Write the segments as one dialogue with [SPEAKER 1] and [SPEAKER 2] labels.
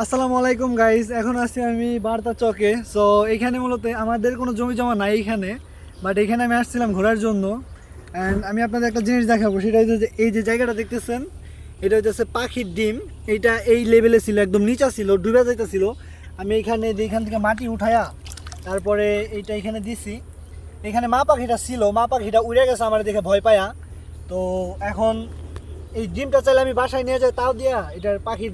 [SPEAKER 1] আসসালামু আলাইকুম গাইজ এখন আছি আমি বার্তা চকে। সো এখানে মূলত আমাদের কোনো জমি জমা নাই এখানে বাট এখানে আমি আসছিলাম ঘোরার জন্য। অ্যান্ড আমি আপনাদের একটা জিনিস দেখাবো, সেটা হচ্ছে এই যে জায়গাটা দেখতেছেন, এটা হচ্ছে পাখির ডিম। এইটা এই লেভেলে ছিল, একদম নিচা ছিল, ডুবে যাইতেছিল। আমি এখানে যে এখান থেকে মাটি উঠায়া তারপরে এইটা এখানে দিছি। এখানে মা পাখিটা ছিল, মা পাখিটা উড়ে গেছে আমার দেখে ভয় পায়া। তো এখন এই ডিমটা চাইলে আমি বাসায় নিয়ে যাই, তাও দিয়া এটার পাখির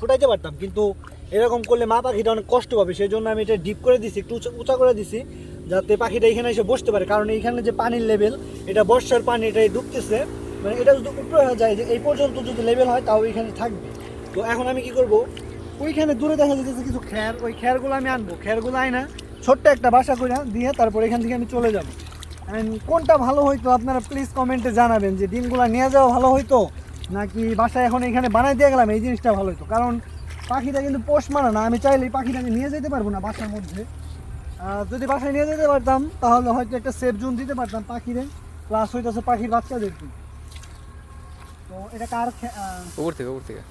[SPEAKER 1] ফুটাইতে পারতাম। কিন্তু এরকম করলে মা পাখিটা অনেক কষ্ট পাবে সেই জন্য আমি এটা ডিপ করে দিছি, একটু উঁচা- করে দিছি, যাতে পাখিটা এখানে এসে বসতে পারে। কারণ এইখানে যে পানির লেভেল এটা বর্ষার পানি এটাই ডুবতেছে। মানে এটা যদি উপরে হয়ে যায়, যে এই পর্যন্ত যদি লেভেল হয়, তাও এখানে থাকবে। তো এখন আমি কি করব? ওইখানে দূরে দেখা যাচ্ছে কিছু খ্যার ওই খ্যারগুলো আমি আনব। খ্যারগুলো আয় না ছোট্ট একটা বাসা করে দিয়ে তারপর এখান থেকে আমি চলে যাব। কোনটা ভালো হইতো আপনারা প্লিজ কমেন্টে জানাবেন যে ডিমগুলো নিয়ে যাওয়া ভালো হইতো নাকি বাসায় এখন এখানে বানাই দিয়ে গেলাম এই জিনিসটা ভালো হইতো? কারণ পাখিটা কিন্তু পোষ মানা না আমি চাইলেই পাখিটাকে নিয়ে যেতে পারব না বাসার মধ্যে। যদি বাসায় নিয়ে যেতে পারতাম তাহলে হয়তো একটা সেফ জোন দিতে পারতাম পাখিরে প্লাস হইতেছে পাখির বাচ্চাদেরকে। তো এটা কার
[SPEAKER 2] উপর থেকে উপর থেকে।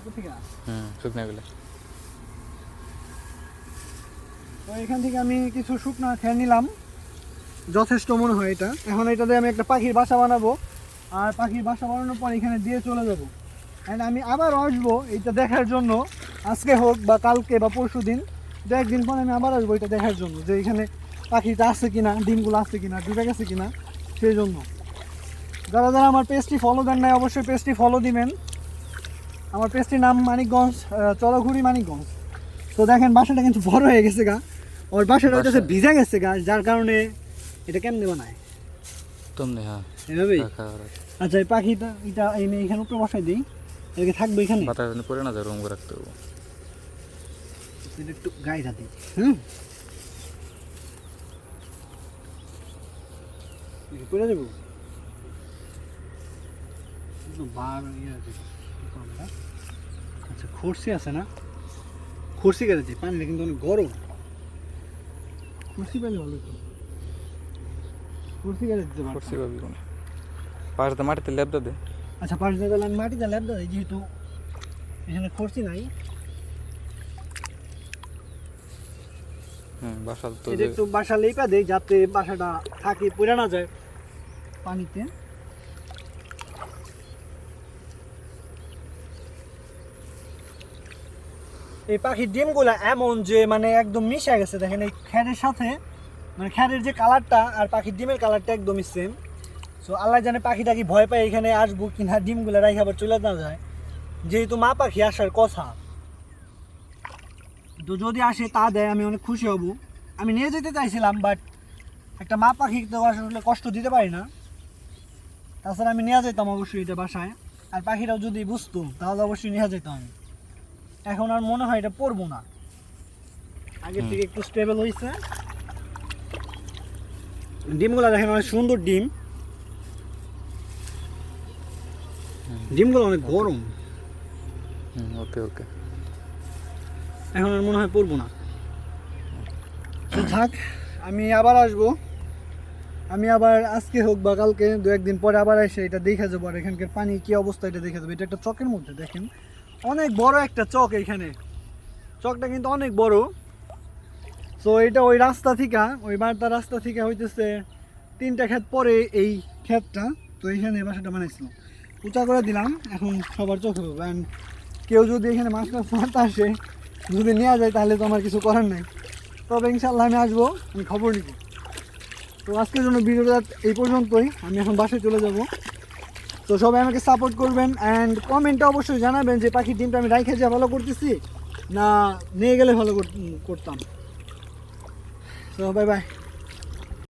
[SPEAKER 1] উপর থেকে
[SPEAKER 2] হুম শুকনো গেলে।
[SPEAKER 1] তো এখান থেকে আমি কিছু শুকনা খেয়ে নিলাম। যথেষ্ট মনে হয় এটা। এখন এটা দিয়ে আমি একটা পাখির বাসা বানাবো। আর পাখির বাসা বানানোর পর এখানে দিয়ে চলে যাব। অ্যান্ড আমি আবার আসব এইটা দেখার জন্য। আজকে হোক বা কালকে বা পরশু দিন। দু একদিন পর আমি আবার আসব এটা দেখার জন্য যে এখানে পাখিটা আছে কিনা ডিমগুলো আছে কিনা ডুবে গেছে কিনা সেই জন্য। যারা যারা আমার পেজটি ফলো দেন নাই অবশ্যই পেজটি ফলো দিবেন। আমার পেজটির নাম মানিকগঞ্জ চলঘুরি মানিকগঞ্জ। তো দেখেন বাসাটা কিন্তু বড় হয়ে গেছে গা। ওর বাসাটা
[SPEAKER 2] বাসা।
[SPEAKER 1] ভিজা গেছে গা যার কারণে এটা কেমনে বানায়?
[SPEAKER 2] তুমি হ্যাঁ।
[SPEAKER 1] এভাবেই?
[SPEAKER 2] রাখা।
[SPEAKER 1] আচ্ছা এই পাখিটা এটা এই এখানে উপরে বসাই দিই। এটাকে থাকবে এখানে?
[SPEAKER 2] বাতাস পড়ে না যায় রুম করে রাখতে হবে।
[SPEAKER 1] এটা একটু গায়ে দিই হুম? এটা করে দেবো বার ইয়ে? আচ্ছা খরসি আছে না? খরসি কেটে দিই পানিটা কিন্তু অনেক গরম। খরসি পেলে ভালো
[SPEAKER 2] কোন পাশে মাটিতে লেপটা দে।
[SPEAKER 1] আচ্ছা পাঁচ জায়গায় আমি মাটিতে ল্যাব দিই যেহেতু এখানে খরচি নাই।
[SPEAKER 2] হুম বাসা তো
[SPEAKER 1] একটু বাসা লেপা দেই যাতে বাসাটা থাকে পড়ে না যায়। পানিতে। এই পাখির ডিমগুলো এমন যে মানে একদম মিশে গেছে দেখেন এই খ্যারের সাথে। মানে খ্যারের যে কালারটা আর পাখির ডিমের কালারটা একদমই সেম সো আল্লাহ জানে পাখিটা কি ভয় পায় এখানে আসব কিনা ডিমগুলো রাখে আবার চলে না যায়। যেহেতু মা পাখি আসার কথা। তো যদি আসে তা দেয় আমি অনেক খুশি হব। আমি নিয়ে যেতে চাইছিলাম বাট একটা মা পাখি তো আসলে কষ্ট দিতে পারি না। তাছাড়া আমি নিয়ে যেতাম অবশ্যই এটা বাসায়। আর পাখিটাও যদি বুঝতো তাহলে অবশ্যই নিয়ে যেতাম। আমি এখন আর মনে হয় এটা পড়ব না। আগের থেকে একটু স্টেবল হয়েছে ডিমগুলো দেখেন অনেক সুন্দর ডিম। ডিমগুলো অনেক গরম।
[SPEAKER 2] হুম ওকে ওকে।
[SPEAKER 1] এখন আর মনে হয় পড়ব না। থাক আমি আবার আসব। আমি আবার আজকে হোক বা কালকে দু একদিন পরে আবার এসে এটা দেখে যাব আর এখানকার পানি কি অবস্থা এটা দেখে যাব। এটা একটা চকের মধ্যে দেখেন। অনেক বড় একটা চক এখানে। চকটা কিন্তু অনেক বড়। তো এটা ওই রাস্তা থেকে, ওই বার্তা রাস্তা থেকে হইতেছে তিনটা ক্ষেত পরে এই ক্ষেতটা। তো এইখানে এই বাসাটা বানাইছিল উঁচা করে দিলাম, এখন সবার চোখে And কেউ যদি এখানে মাছ টাছ মারতে আসে, যদি নেওয়া যায়, তাহলে তো আমার কিছু করার নাই। তবে ইনশাল্লাহ আমি আসব, আমি খবর নিব। তো আজকের জন্য ভিডিওটা এই পর্যন্তই। আমি এখন বাসায় চলে যাব। তো সবাই আমাকে সাপোর্ট করবেন অ্যান্ড কমেন্টে অবশ্যই জানাবেন যে পাখির ডিমটা আমি রাইখে যা ভালো করতেছি, না নিয়ে গেলে ভালো করতাম। 走拜拜。